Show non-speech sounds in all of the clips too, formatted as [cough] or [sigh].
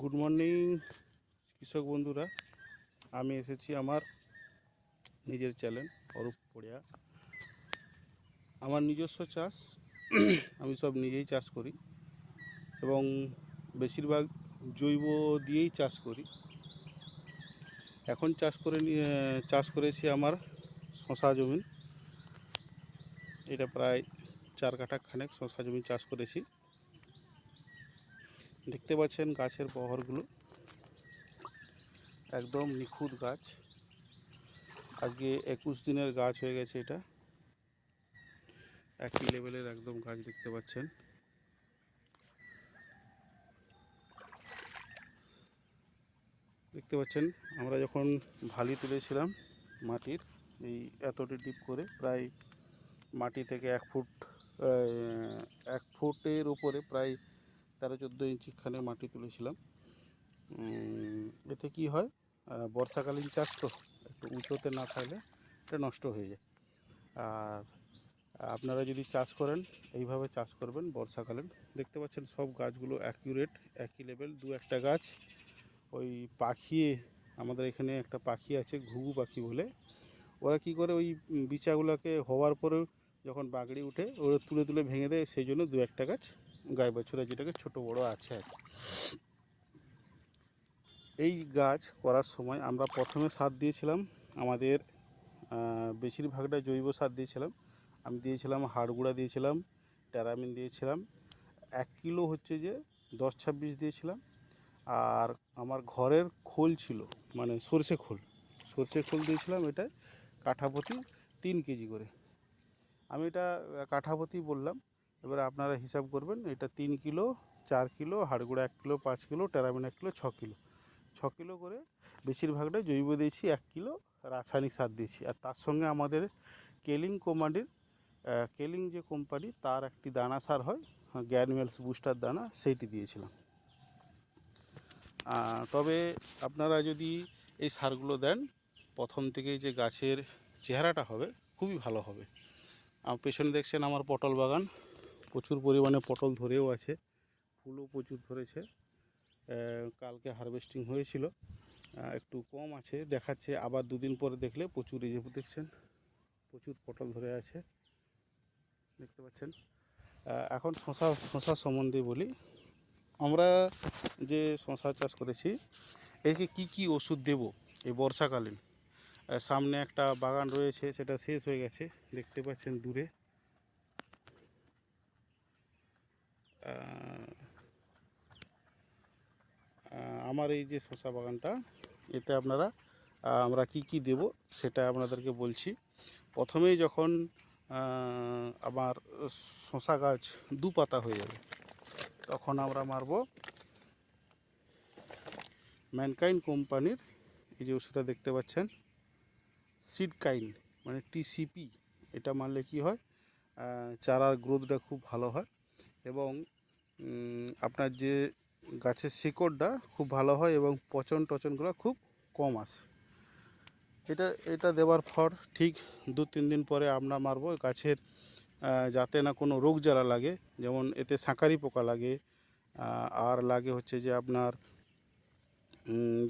Good morning কৃষক বন্ধুরা। আমি এসেছি আমার নিজের চ্যানেল অরূপ পড়িয়া। আমার নিজস্ব চাষ, আমি সব নিজেই চাষ করি। এবং বেশিরভাগ জৈব দিয়েই চাষ করি। এখন চাষ করে চাষ করেছি আমার শশা জমি। এটা প্রায় চার কাঠা খানেক শশা জমি চাষ করেছি। দেখতে পাচ্ছেন গাছের বহরগুলো। একদম নিখুঁত গাছ। আজকে একুশ দিনের গাছ হয়ে গেছে এটা। একই লেভেলের একদম গাছ দেখতে পাচ্ছেন। দেখতে পাচ্ছেন, আমরা যখন ভালি তুলেছিলাম মাটির, এই এতটি ডিপ করে, প্রায় মাটি থেকে এক ফুট এক ফুটের উপরে প্রায় তেরো চোদ্দ ইঞ্চি খানে মাটি তুলেছিলাম। এতে কি হয় বর্ষাকালীন চাষ তো, একটু উঁচুতে না থাকলে এটা নষ্ট হয়ে যায়। আর আপনারা যদি চাষ করেন, এইভাবে চাষ করবেন বর্ষাকালীন। দেখতে পাচ্ছেন সব গাছগুলো অ্যাকিউরেট একই লেভেল দু একটা গাছ। ওই পাখি, আমাদের এখানে একটা পাখি আছে, ঘুঘু পাখি বলে। ওরা কি করে, ওই বিচাগুলোকে হওয়ার পরেও যখন বাগড়ি উঠে, ওরা তুলে তুলে ভেঙে দেয়, সেই জন্য দু একটা গাছ গায়ে বছরে যেটাকে ছোট বড় আছে আর। এই গাছ করার সময় আমরা প্রথমে সার দিয়েছিলাম, আমাদের বেশিরভাগটা জৈব সার দিয়েছিলাম। আমি দিয়েছিলাম হাড় গুঁড়া দিয়েছিলাম, ট্যারামিন দিয়েছিলাম, এক কিলো হচ্ছে যে দশ ছাব্বিশ দিয়েছিলাম। আর আমার ঘরের খোল ছিল মানে সর্ষে খোল সর্ষে খোল দিয়েছিলাম এটা কাঠাপতি তিন কেজি করে। আমি এটা কাঠাপতি বললাম এবারে আপনারা হিসাব করবেন, এটা তিন কিলো, চার কিলো, হাড়গুঁড়া এক কিলো, পাঁচ কিলো ট্যারামিন এক কিলো, ছ কিলো। ছ কিলো করে বেশিরভাগটা জৈব দিয়েছি, এক কিলো রাসায়নিক সার দিয়েছি। আর তার সঙ্গে আমাদের কেলিং কোম্পানির কেলিং যে কোম্পানি, তার একটি দানা সার হয় গ্যানমেলস বুস্টার দানা, সেইটি দিয়েছিলাম। তবে আপনারা যদি এই সারগুলো দেন, প্রথম থেকেই যে গাছের চেহারাটা হবে, খুবই ভালো হবে। পেছনে দেখছেন আমার পটল বাগান। প্রচুর পরিমাণে পটল ধরেও আছে, ফুলও প্রচুর ধরেছে। কালকে হারভেস্টিং হয়েছিল। একটু কম আছে, দেখাচ্ছে আবার দুদিন পরে দেখলে প্রচুর এই যে দেখছেন, প্রচুর পটল ধরে আছে। দেখতে পাচ্ছেন? এখন শশা শশা সম্বন্ধে বলি। আমরা যে শশা চাষ করেছি, একে কি কি ওষুধ দেব এই বর্ষাকালীন? সামনে একটা বাগান রয়েছে, সেটা শেষ হয়ে গেছে, দেখতে পাচ্ছেন দূরে। আমার এই যে শশা বাগানটা, এতে আপনারা আমরা কি কি দেব সেটা আপনাদেরকে বলছি। প্রথমেই যখন আমার শশা গাছ দু পাতা হয়ে যাবে, তখন আমরা মারব ম্যানকাইন কোম্পানির, এই যে ওষুধটা দেখতে পাচ্ছেন সিডকাইন মানে টিসিপি এটা মারলে কি হয়? চারার গ্রোথটা খুব ভালো হয়। এবং আপনার যে গাছের শিকড়টা খুব ভালো হয় এবং পচন টচনগুলো খুব কম আসে। এটা এটা দেওয়ার পর ঠিক দু তিন দিন পরে আমরা মারবো গাছের যাতে না কোনো রোগ জ্বালা লাগে, যেমন এতে সাঁকারি পোকা লাগে আর লাগে হচ্ছে যে আপনার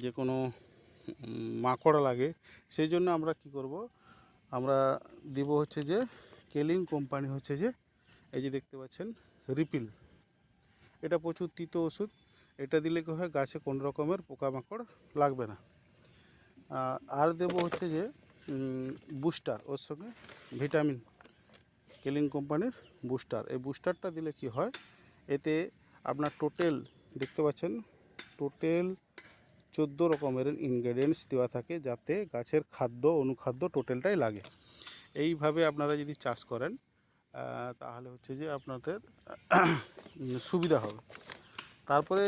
যে কোনো মাকড়া লাগে, সেই জন্য আমরা কি করব, আমরা দিব হচ্ছে যে কেলিং কোম্পানি হচ্ছে যে, এই যে দেখতে পাচ্ছেন রিপিল। এটা প্রচুর তিতো ওষুধ। এটা দিলে কী হয়, গাছে কোনো রকমের পোকামাকড় লাগবে না। আর দেবো হচ্ছে যে বুস্টার ওর সঙ্গে ভিটামিন কেলিং কোম্পানির বুস্টার। এই বুস্টারটা দিলে কি হয়, এতে আপনার টোটাল, দেখতে পাচ্ছেন, টোটাল চোদ্দ রকমের ইনগ্রেডিয়েন্টস দেওয়া থাকে যাতে গাছের খাদ্য, অনুখাদ্য টোটালটাই লাগে। এইভাবে আপনারা যদি চাষ করেন তাহলে হচ্ছে যে আপনাদের [clears throat] সুবিধা হবে। তারপরে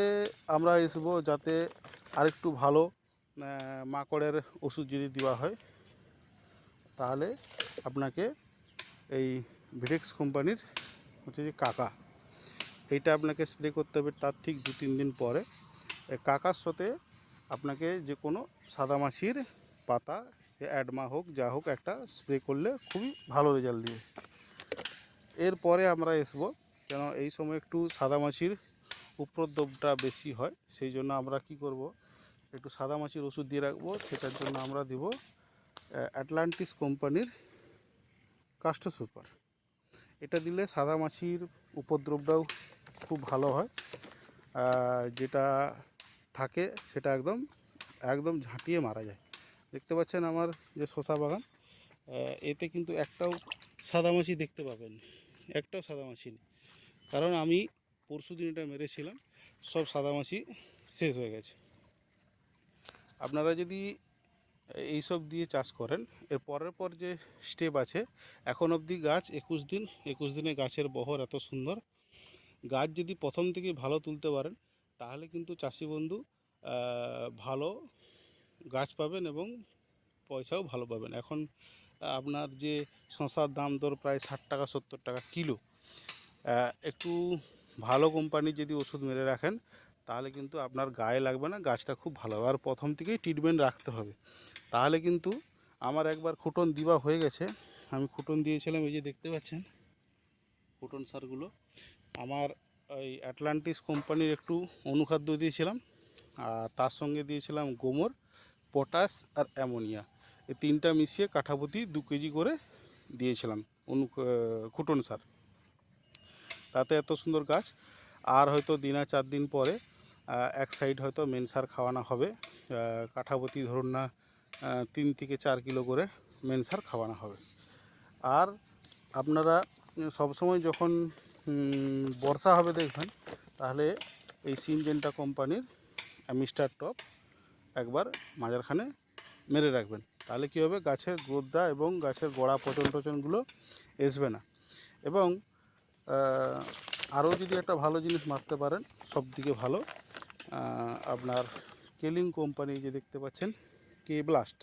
আমরা এসব যাতে আরেকটু ভালো মাকড়ের ওষুধ যদি দেওয়া হয়, তাহলে আপনাকে এই ভিডেক্স কোম্পানির হচ্ছে যে কাকা, এইটা আপনাকে স্প্রে করতে হবে তার ঠিক দু তিন দিন পরে। কাকার সাথে আপনাকে যে কোনো সাদামাছির পাতা অ্যাডমা হোক, যা হোক একটা স্প্রে করলে খুবই ভালো রেজাল্ট দিবে। এরপরে আমরা আসব কেন এই সময় একটু সাদামাছির উপদ্রবটা বেশি হয়, সেই জন্য আমরা কি করব? একটু সাদা মাছির ওষুধ দিয়ে রাখব, সেটার জন্য আমরা দিব অ্যাটলান্টিস কোম্পানির কাস্ট সুপার এটা দিলে সাদা মাছির উপদ্রবটাও খুব ভালো হয় যেটা থাকে সেটা একদম একদম ঝাঁটিয়ে মারা যায়। দেখতে পাচ্ছেন আমার যে শশা বাগান এতে কিন্তু একটাও সাদামাছি দেখতে পাবেন। একটাও সাদামাছি নেই। কারণ আমি পরশু দিন এটা মেরেছিলাম, সব সাদামাছি শেষ হয়ে গেছে। আপনারা যদি এইসব দিয়ে চাষ করেন, এর পরের পর যে স্টেপ আছে, এখন অবধি গাছ একুশ দিন, একুশ দিনে গাছের বহর এত সুন্দর। গাছ যদি প্রথম থেকে ভালো তুলতে পারেন, তাহলে কিন্তু চাষি বন্ধু ভালো গাছ পাবেন এবং পয়সাও ভালো পাবেন। এখন আপনার যে শশার দাম দর প্রায় ষাট টাকা, সত্তর টাকা কিলো একটু ভালো কোম্পানির যদি ওষুধ মেরে রাখেন, তাহলে কিন্তু আপনার গায়ে লাগবে না, গাছটা খুব ভালো আর প্রথম থেকেই ট্রিটমেন্ট রাখতে হবে। তাহলে কিন্তু আমার একবার খুটন দিবা হয়ে গেছে। আমি খুটন দিয়েছিলাম, এই যে দেখতে পাচ্ছেন, খুটন সারগুলো। আমার ওই অ্যাটলান্টিস কোম্পানির একটু অনুখাদ্য দিয়েছিলাম, আর তার সঙ্গে দিয়েছিলাম গোমর পটাশ আর অ্যামোনিয়া এই তিনটা মিশিয়ে কাঠাপতি দু কেজি করে দিয়েছিলাম, অনু খুটন সার। তাতে এত সুন্দর গাছ, আর হয়তো দিনা চার দিন পরে এক সাইড হয়তো মেন সার খাওয়ানো হবে কাঠাপতি ধরুন না তিন থেকে চার কিলো করে মেন সার খাওয়ানো হবে। আর আপনারা সবসময় যখন বর্ষা হবে দেখবেন, তাহলে এই সিনজেন্টা কোম্পানির মিস্টার টপ একবার মাজারখানে মেরে রাখবেন। তাহলে কী হবে? গাছের গ্রোথটা এবং গাছের গোড়া পচন টচনগুলো আসবে না। এবং আরও যদি একটা ভালো জিনিস মারতে পারেন সব দিকে ভালো আপনার কেলিং কোম্পানি যে দেখতে পাচ্ছেন কে ব্লাস্ট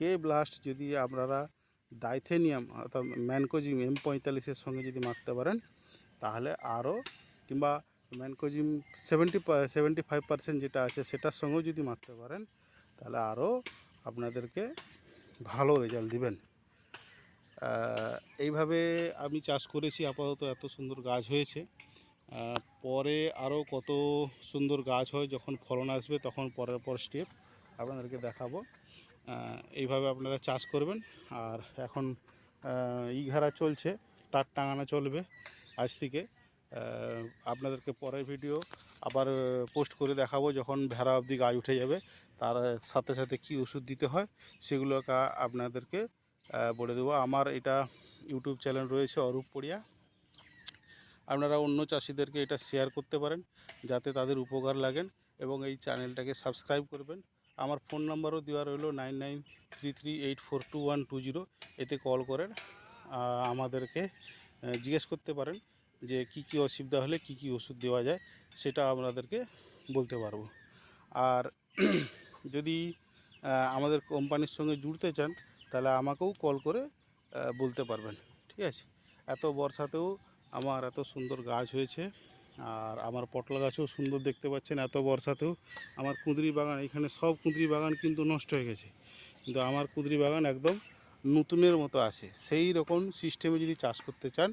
কে ব্লাস্ট যদি আপনারা ডাইথেনিয়াম অর্থাৎ ম্যানকোজিম এম পঁয়তাল্লিশের সঙ্গে যদি মারতে পারেন, তাহলে আরও কিংবা mancozeb seventy seventy five percent যেটা আছে, সেটার সঙ্গেও যদি মারতে পারেন, তাহলে আরও আপনাদেরকে ভালো রেজাল্ট দিবেন। এইভাবে আমি চাষ করেছি, আপাতত এত সুন্দর গাছ হয়েছে। পরে আরও কত সুন্দর গাছ হয়, যখন ফলন আসবে তখন পরের পর স্টেপ আপনাদেরকে দেখাবো। এইভাবে আপনারা চাষ করবেন। আর এখন ইঘারা চলছে, তার টাঙানো চলবে আজ থেকে। আপনাদেরকে পরের ভিডিও আবার পোস্ট করে দেখাবো যখন ভেড়া অবধি গাছ উঠে যাবে। তার সাথে সাথে কি ওষুধ দিতে হয় সেগুলো কা- আপনাদেরকে বলে দেবো। আমার এটা ইউটিউব চ্যানেল রয়েছে অরূপ পড়িয়া। আপনারা অন্য চাষিদেরকে এটা শেয়ার করতে পারেন, যাতে তাদের উপকার লাগেন এবং এই চ্যানেলটাকে সাবস্ক্রাইব করবেন। আমার ফোন নাম্বারও দেওয়া রইল nine nine three three eight four two one two zero এতে কল করেন আমাদেরকে জিজ্ঞেস করতে পারেন। যে কি কি অসুবিধা হলে কি কি ওষুধ দেওয়া যায় সেটা আপনাদেরকে বলতে পারব। আর [clears throat] যদি আমাদের কোম্পানির সঙ্গে জুড়তে চান, তাহলে আমাকেও কল করে বলতে পারবেন, ঠিক আছে? এত বর্ষাতেও আমার এত সুন্দর গাছ হয়েছে, আর আমার পটল গাছও সুন্দর দেখতে পাচ্ছেন, এত বর্ষাতেও আমার কুঁদরি বাগান, এখানে সব কুঁদরি বাগান কিন্তু নষ্ট হয়ে গেছে। কিন্তু আমার কুঁদরি বাগান একদম নতুনের মতো আছে। সেই রকম সিস্টেমে যদি চাষ করতে চান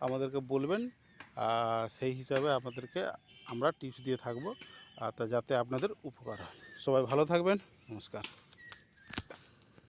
আমাদেরকে বলবেন সেই হিসাবে আপনাদেরকে আমরা টিপস দিয়ে থাকব তা যাতে আপনাদের উপকার হয়। সবাই ভালো থাকবেন, নমস্কার।